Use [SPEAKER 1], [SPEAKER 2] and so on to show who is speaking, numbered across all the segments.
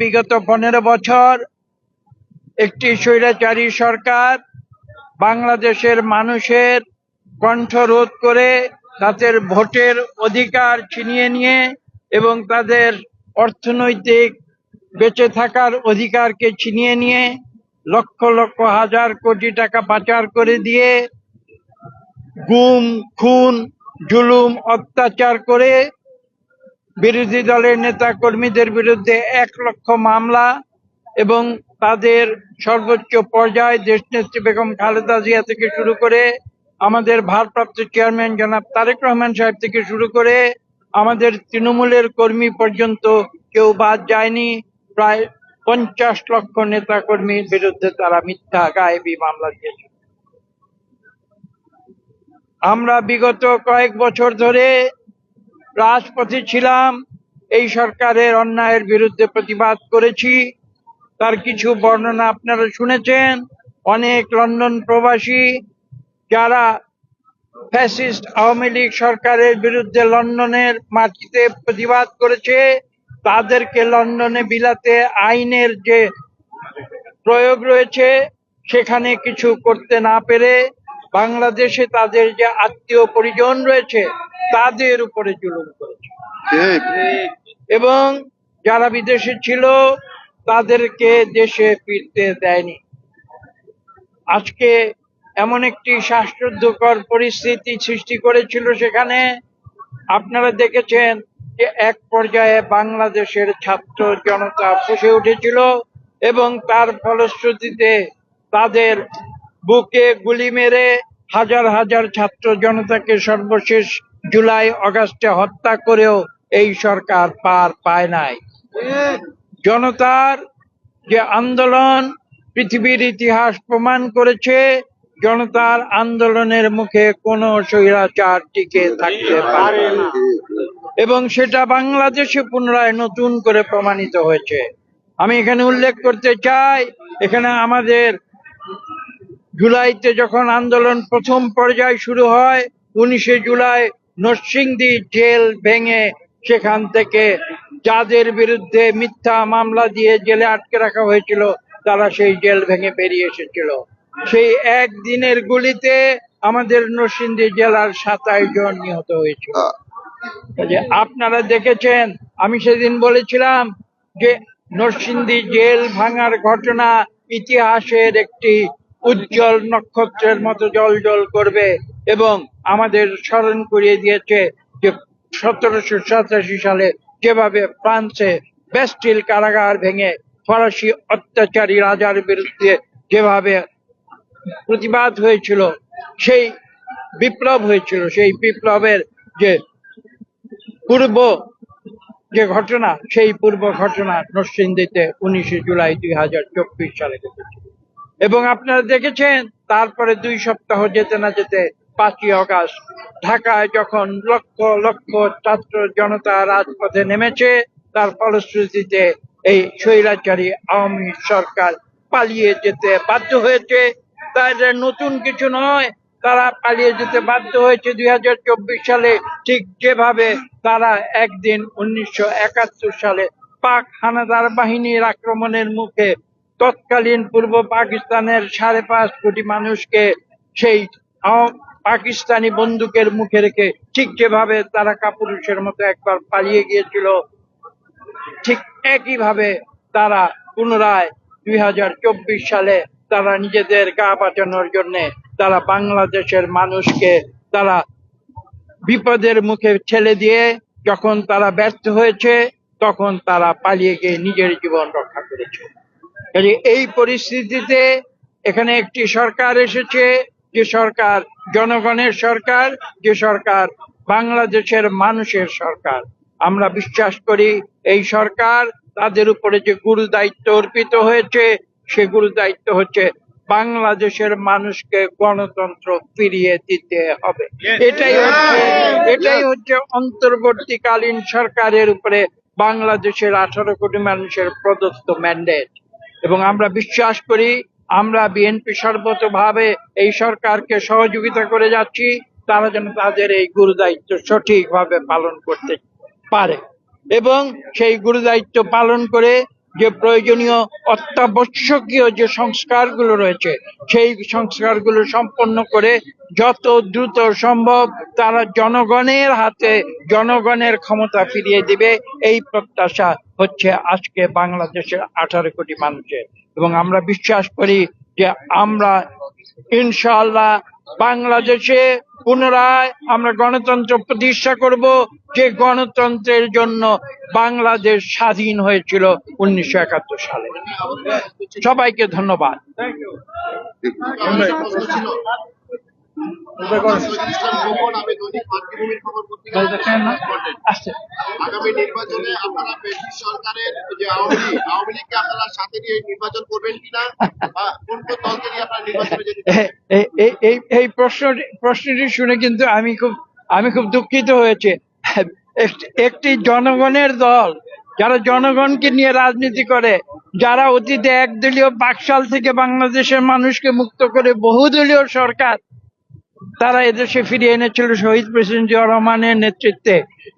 [SPEAKER 1] বিগত পনেরো বছর একটি স্বৈরাচারী সরকার বাংলাদেশের মানুষের কণ্ঠ রোধ করে তাদের ভোটের অধিকার ছিনিয়ে নিয়ে এবং তাদের অর্থনৈতিক বেঁচে থাকার অধিকারকে ছিনিয়ে নিয়ে লক্ষ লক্ষ হাজার কোটি টাকা পাচার করে দিয়ে গুম খুন জুলুম অত্যাচার করে বিরোধী দলের নেতা কর্মীদের বিরুদ্ধে এক লক্ষ মামলা এবং তাদের সর্বোচ্চ পর্যায়ে দেশনেত্রী বেগম খালেদা জিয়া থেকে শুরু করে আমাদের ভারপ্রাপ্ত চেয়ারম্যান জনাব তারেক রহমান সাহেব থেকে শুরু করে আমাদের তৃণমূলের কর্মী পর্যন্ত কেউ বাদ যায়নি প্রায় পঞ্চাশ লক্ষ নেতা কর্মীর বিরুদ্ধে তারা মিথ্যা গায়েবী মামলা দিয়েছে আমরা বিগত কয়েক বছর ধরে রাজপথে ছিলাম এই সরকারের অন্যায়ের বিরুদ্ধে প্রতিবাদ করেছি তার কিছু বর্ণনা আপনারা শুনেছেন অনেক লন্ডন প্রবাসী যারা ফ্যাসিস্ট আওয়ামী লীগ সরকারের বিরুদ্ধে লন্ডনের মাটিতে প্রতিবাদ করেছে তাদেরকে লন্ডনে বিলাতে আইনের যে প্রয়োগ রয়েছে সেখানে কিছু করতে না পেরে বাংলাদেশে তাদের যে আত্মীয় পরিজন রয়েছে তাদের উপরে জুলুম করেছে এবং যারা বিদেশে ছিল তাদেরকে দেশে ফিরতে দেয়নি আজকে এমন একটি শ্বাসরুদ্ধকর পরিস্থিতি সৃষ্টি করেছিল সেখানে আপনারা দেখেছেন যে এক পর্যায়ে বাংলাদেশের ছাত্র জনতা ফুসে উঠেছিল এবং তার ফলশ্রুতিতে তাদের বুকে গুলি মেরে হাজার হাজার ছাত্র জনতাকে সর্বশেষ জুলাই-আগস্টে হত্যা করেও এই সরকার পার পায় নাই। জনতার যে আন্দোলন পৃথিবীর ইতিহাস প্রমাণ করেছে জনতার আন্দোলনের মুখে কোন স্বৈরাচার টিকে থাকতে পারে এবং সেটা বাংলাদেশে পুনরায় নতুন করে প্রমাণিত হয়েছে আমি এখানে উল্লেখ করতে চাই এখানে আমাদের জুলাইতে যখন আন্দোলন প্রথম পর্যায়ে শুরু হয় উনিশে জুলাই নরসিংদী জেল ভেঙে সেখান থেকে যাদের বিরুদ্ধে মিথ্যা মামলা দিয়ে জেলে আটকে রাখা হয়েছিল তারা সেই জেল ভেঙে বেরিয়ে এসেছিল সেই একদিনের গুলিতে আমাদের নরসিংদী জেলার সাতাশ জন নিহত হয়েছিল আপনারা দেখেছেন আমি সেদিন বলেছিলাম যে নরসিংদী জেল ভাঙার ঘটনা ইতিহাসের একটি উজ্জ্বল নক্ষত্রের মতো জল জল করবে এবং আমাদের স্মরণ করিয়ে দিয়েছে যে সতেরোশো সাতাশি সালে যেভাবে ফ্রান্সে ব্যাস্টিল কারাগার ভেঙে ফরাসি অত্যাচারী রাজার বিরুদ্ধে যেভাবে প্রতিবাদ হয়েছিল সেই বিপ্লব হয়েছিল সেই বিপ্লবের যে পূর্ব যে ঘটনা সেই পূর্ব ঘটনা নরসিংদীতে উনিশে জুলাই দুই হাজার চব্বিশ সালে ঘটেছিল এবং আপনারা দেখেছেন তারপরে দুই সপ্তাহ যেতে না যেতে পাঁচই আগস্ট ঢাকায় যখন লক্ষ লক্ষ ছাত্র জনতা রাজপথে নেমেছে তার ফলশ্রুতিতে এই স্বৈরাচারী আওয়ামী সরকার পালিয়ে যেতে বাধ্য হয়েছে তাদের নতুন কিছু নয় তারা পালিয়ে যেতে বাধ্য হয়েছে দুই সালে ঠিক যেভাবে তারা একদিন উনিশশো সালে পাক হানাদার বাহিনীর আক্রমণের মুখে তৎকালীন পূর্ব পাকিস্তানের সাড়ে পাঁচ কোটি মানুষকে সেই পাকিস্তানি বন্দুকের মুখে রেখে ঠিক যেভাবে তারা কাপুরুষের মতো একবার পালিয়ে গিয়েছিল ঠিক একইভাবে তারা পুনরায় দুই সালে তারা নিজেদের গা বাঁচানোর জন্য তারা বাংলাদেশের মানুষকে তারা বিপদের মুখে ঠেলে দিয়ে যখন তারা ব্যর্থ হয়েছে তখন তারা পালিয়ে গিয়ে নিজের জীবন রক্ষা করেছে এই পরিস্থিতিতে এখানে একটি সরকার এসেছে যে সরকার জনগণের সরকার যে সরকার বাংলাদেশের মানুষের সরকার আমরা বিশ্বাস করি এই সরকার তাদের উপরে যে গুরু দায়িত্ব অর্পিত হয়েছে সে গুরু দায়িত্ব হচ্ছে বাংলাদেশের মানুষকে গণতন্ত্র ফিরিয়ে দিতে হবে এটাই হচ্ছে এটাই হচ্ছে অন্তর্বর্তীকালীন সরকারের উপরে বাংলাদেশের আঠারো কোটি মানুষের প্রদত্ত ম্যান্ডেট এবং আমরা বিশ্বাস করি আমরা বিএনপি সর্বতভাবে এই সরকারকে সহযোগিতা করে যাচ্ছি তারা যেন তাদের এই গুরু দায়িত্ব সঠিকভাবে পালন করতে পারে এবং সেই গুরু দায়িত্ব পালন করে যে প্রয়োজনীয় অত্যাবশ্যকীয় যে সংস্কারগুলো রয়েছে সেই সংস্কারগুলো সম্পন্ন করে যত দ্রুত সম্ভব তারা জনগণের হাতে জনগণের ক্ষমতা ফিরিয়ে দিবে এই প্রত্যাশা হচ্ছে আজকে বাংলাদেশের আঠারো কোটি মানুষের এবং আমরা বিশ্বাস করি যে আমরা ইনশাআল্লাহ বাংলাদেশে পুনরায় আমরা গণতন্ত্র প্রতিষ্ঠা করব যে গণতন্ত্রের জন্য বাংলাদেশ স্বাধীন হয়েছিল উনিশশো একাত্তর সালে সবাইকে ধন্যবাদ আগামী
[SPEAKER 2] নির্বাচনে আপনারা সরকারের যে আওয়ামী আওয়ামী লীগকে আপনারা সাথে নিয়ে নির্বাচন করবেন কিনা বা কোন কোন দলকে নিয়ে আপনারা এই প্রশ্নটি শুনে কিন্তু আমি খুব আমি খুব দুঃখিত হয়েছে একটি জনগণের দল যারা জনগণকে নিয়ে রাজনীতি করে যারা অতীতে একদলীয় বাকশাল থেকে বাংলাদেশের মানুষকে মুক্ত করে বহুদলীয় সরকার তারা এদেশে ফিরিয়ে এনেছিল শহীদ প্রেসিডেন্ট জিয়া রহমানের নেতৃত্বে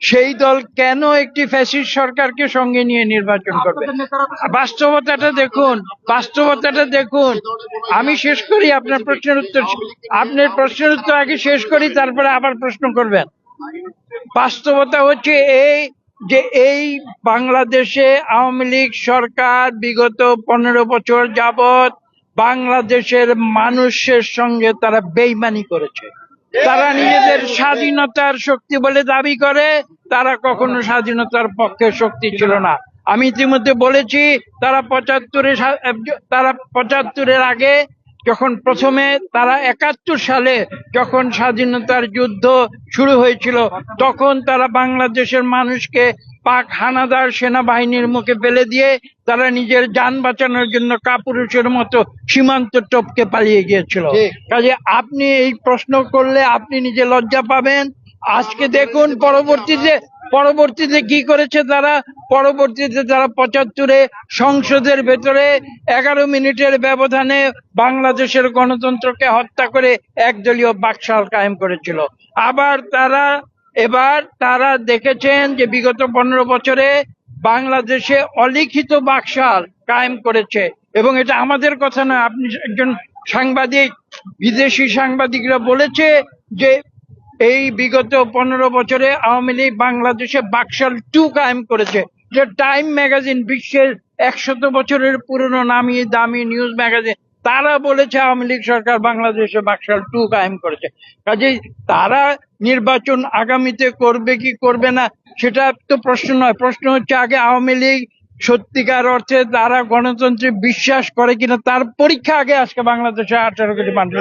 [SPEAKER 2] সেই দল কেন একটি ফ্যাসিস্ট সরকারকে সঙ্গে নিয়ে নির্বাচন করবে বাস্তবতাটা দেখুন বাস্তবতাটা দেখুন আমি শেষ করি আপনার প্রশ্নের উত্তর আপনার প্রশ্নের উত্তর আগে শেষ করি তারপরে আবার প্রশ্ন করবেন বাস্তবতা হচ্ছে এই যে এই বাংলাদেশে আওয়ামী লীগ সরকার বিগত পনেরো বছর যাবত বাংলাদেশের মানুষের সঙ্গে তারা বেইমানি করেছে তারা নিজেদের স্বাধীনতার শক্তি বলে দাবি করে তারা কখনো স্বাধীনতার পক্ষে শক্তি ছিল না আমি ইতিমধ্যে বলেছি তারা পঁচাত্তরে তারা পঁচাত্তরের আগে যখন প্রথমে তারা একাত্তর সালে যখন স্বাধীনতার যুদ্ধ শুরু হয়েছিল তখন তারা বাংলাদেশের মানুষকে পাক হানাদার সেনাবাহিনীর মুখে ফেলে দিয়ে তারা নিজের যান বাঁচানোর জন্য কাপুরুষের মতো সীমান্ত টপকে পালিয়ে গিয়েছিল কাজে আপনি এই প্রশ্ন করলে আপনি নিজে লজ্জা পাবেন আজকে দেখুন পরবর্তীতে পরবর্তীতে কি করেছে তারা পরবর্তীতে তারা পঁচাত্তরে সংসদের ভেতরে এগারো মিনিটের ব্যবধানে বাংলাদেশের গণতন্ত্রকে হত্যা করে একদলীয় বাকশাল কায়েম করেছিল আবার তারা এবার তারা দেখেছেন যে বিগত পনেরো বছরে বাংলাদেশে অলিখিত বাকশাল কায়েম করেছে এবং এটা আমাদের কথা না আপনি একজন সাংবাদিক বিদেশি সাংবাদিকরা বলেছে যে এই বিগত পনেরো বছরে আওয়ামী লীগ বাংলাদেশে বাকশাল টু কায়েম করেছে যে টাইম ম্যাগাজিন বিশ্বের একশত বছরের পুরনো নামি দামি নিউজ ম্যাগাজিন তারা বলেছে আওয়ামী লীগ সরকার বাংলাদেশে বাকশাল টু কায়েম করেছে কাজেই তারা নির্বাচন আগামীতে করবে কি করবে না সেটা তো প্রশ্ন নয় প্রশ্ন হচ্ছে আগে আওয়ামী লীগ সত্যিকার অর্থে তারা গণতন্ত্রে বিশ্বাস করে কিনা তার পরীক্ষা আগে আজকে বাংলাদেশে আঠারো কোটি মানুষ